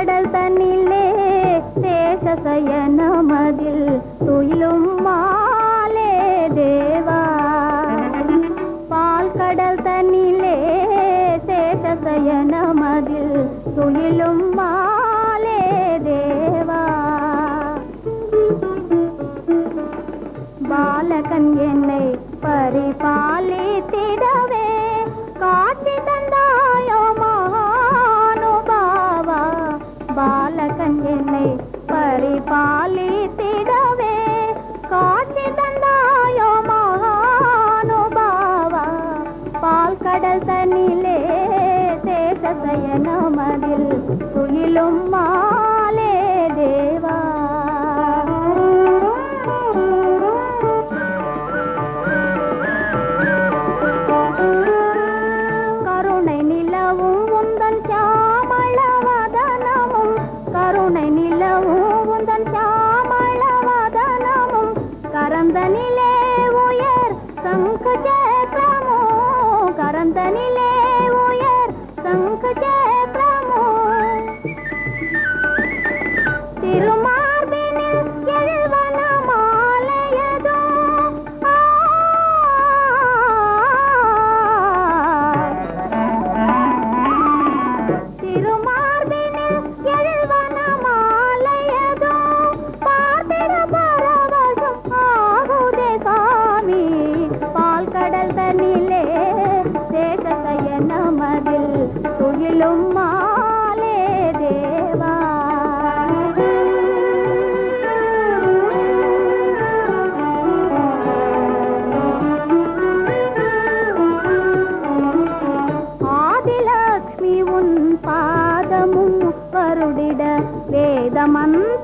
கடல் தன்னிலே தேச சயனமதில் துயிலும் மாலே தேவா. பால் கடல் தன்னிலே தேச சயனமதில் துயிலும் மாலே தேவா. பாலகன் என்னை பரிபா பாலகன் என்னை பரிபாலித்திடவே. காட்சி தந்தாயோ மகானுபாவா? பால் கடல் தன்னிலே சேஷசயனமதில் துயிலும் மாலே தேவா ಸಂಕುಚ കടലിലെ ദേശകയനമതിൽ തുയിലും മാലേ ദേവാ. ആദിലക്ഷ്മി ഉൻ പാദമും വരുടിട വേദമന്ത്ര